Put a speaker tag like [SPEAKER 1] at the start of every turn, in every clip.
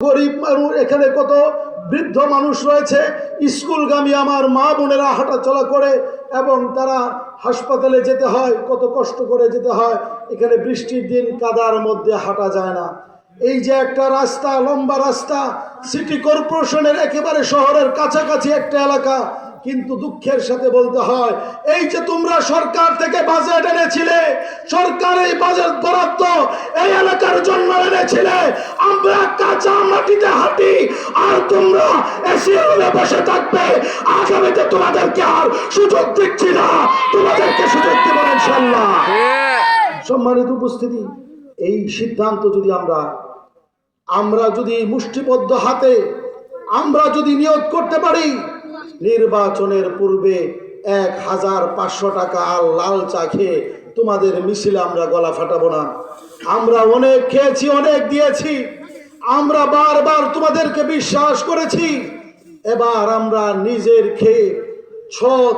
[SPEAKER 1] গরিব মানুষ, এখানে কত বৃদ্ধ মানুষ রয়েছে। স্কুলগামী আমার মা বোনেরা হাঁটাচলা করে এবং তারা হাসপাতালে যেতে হয়, কত কষ্ট করে যেতে হয়। এখানে বৃষ্টির দিন কাদার মধ্যে হাঁটা যায় না। এই যে একটা রাস্তা, লম্বা রাস্তা, সিটি কর্পোরেশনের একেবারে শহরের কাছাকাছি একটা এলাকা কিন্তু দুঃখের সাথে বলতে হয় এই যে তোমরা সরকার থেকে বাজেট এনেছিলে সরকার এই বাজেট বরাদ্দ এই এলাকার জন্য এনেছিলে আমরা কাঁচা মাটিতে হাঁটি আর তোমরা এসি রুমে বসে থাকবে। আগামীতে তোমাদেরকে আর সুযোগ দিচ্ছি না। তোমাদেরকে সুযোগ দেবো ইনশাল্লাহ সম্মানিত উপস্থিতি এই সিদ্ধান্ত যদি আমরা আমরা যদি মুষ্টিবদ্ধ হাতে আমরা যদি নিয়োগ করতে পারি নির্বাচনের পূর্বে এক হাজার পাঁচশো টাকা আর লাল চা খেয়ে তোমাদের মিছিলে আমরা গলা ফাটাবো না। আমরা অনেক খেয়েছি, অনেক দিয়েছি। আমরা বারবার তোমাদেরকে বিশ্বাস করেছি। এবার আমরা নিজের খেয়ে সৎ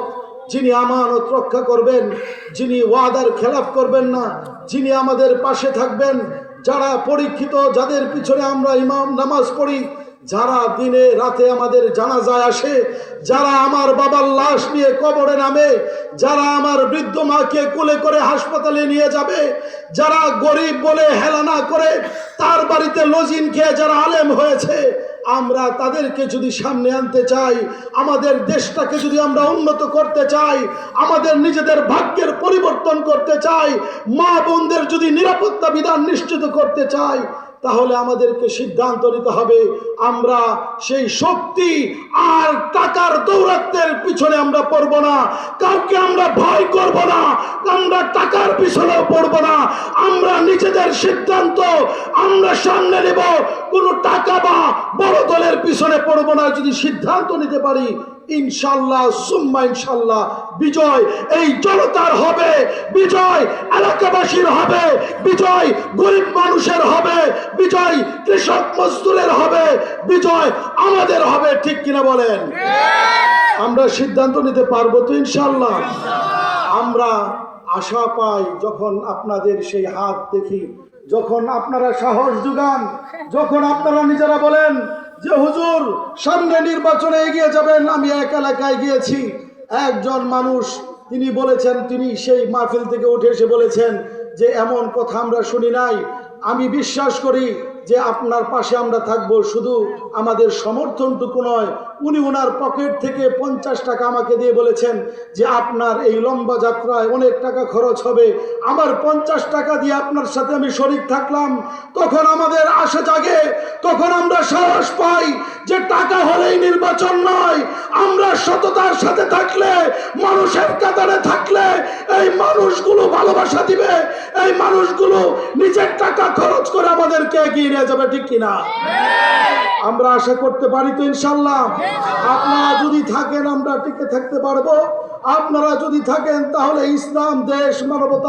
[SPEAKER 1] যিনি আমানত রক্ষা করবেন, যিনি ওয়াদার খেলাফ করবেন না, যিনি আমাদের পাশে থাকবেন, যারা পরীক্ষিত, যাদের পিছনে আমরা ইমাম নামাজ পড়ি যারা দিনে রাতে আমাদের জানাজায় আসে, যারা আমার বাবার লাশ নিয়ে কবরে নামে, যারা আমার বৃদ্ধ মাকে কোলে করে হাসপাতালে নিয়ে যাবে, যারা গরিব বলে হেলানা করে তার বাড়িতে লজিন খেয়ে যারা আলেম হয়েছে আমরা তাদেরকে যদি সামনে আনতে চাই, আমাদের দেশটাকে যদি আমরা উন্নত করতে চাই, আমাদের নিজেদের ভাগ্যের পরিবর্তন করতে চাই, মা বোনদের যদি নিরাপত্তা বিধান নিশ্চিত করতে চাই, তাহলে আমাদেরকে সিদ্ধান্ত নিতে হবে, আমরা সেই শক্তি আর টাকার দৌরাত্মের পিছনে আমরা পড়ব না। কাউকে আমরা ভয় করব না। আমরা টাকার পিছনেও পড়ব না। আমরা নিজেদের সিদ্ধান্ত আমরা সামনে নেব। কোনো টাকা বা বড় দলের পিছনে পড়ব না। যদি সিদ্ধান্ত নিতে পারি ইনশাল্লাহ, সুম্মা ইনশাল্লাহ, বিজয় এই জনতার হবে, বিজয় এলাকাবাসীর হবে, বিজয় গরিব মানুষের হবে, বিজয় কৃষক মজদুরের হবে, বিজয় আমাদের হবে, ঠিক কিনা বলেন? আমরা সিদ্ধান্ত নিতে পারব তো ইনশাল্লাহ। আমরা আশা পাই যখন আপনাদের সেই হাত দেখি, যখন আপনারা সাহস যোগান, যখন আপনারা নিজেরা বলেন যে হুজুর, সামনে নির্বাচনে এগিয়ে যাবেন, আমি এক এলাকায় গিয়েছি। একজন মানুষ, তিনি বলেছেন, তিনি সেই মাহফিল থেকে উঠে এসে বলেছেন যে, এমন কথা আমরা শুনি নাই। আমি বিশ্বাস করি যে আপনার পাশে আমরা থাকব শুধু আমাদের সমর্থনটুকু নয়। উনি ওনার পকেট থেকে পঞ্চাশ টাকা আমাকে দিয়ে বলেছেন যে আপনার এই লম্বা যাত্রায় অনেক টাকা খরচ হবে। আমার পঞ্চাশ টাকা দিয়ে আপনার সাথে আমি শরিক থাকলাম। তখন আমাদের আশা জাগে, তখন আমরা সাহস পাই যে টাকা হলেই নির্বাচন নয়। আমরা সততার সাথে থাকলে মানুষের কাতারে থাকলে এই মানুষগুলো ভালোবাসা দিবে, এই মানুষগুলো নিজের টাকা খরচ করে আমাদেরকে এগিয়ে নিয়ে যাবে, ঠিক কিনা? আমরা আশা করতে পারি তো ইনশাল্লাহ আপনারা যদি থাকেন, আমরা টিকে থাকতে পারব। আপনারা যদি থাকেন, তাহলে ইসলাম, দেশ, মানবতা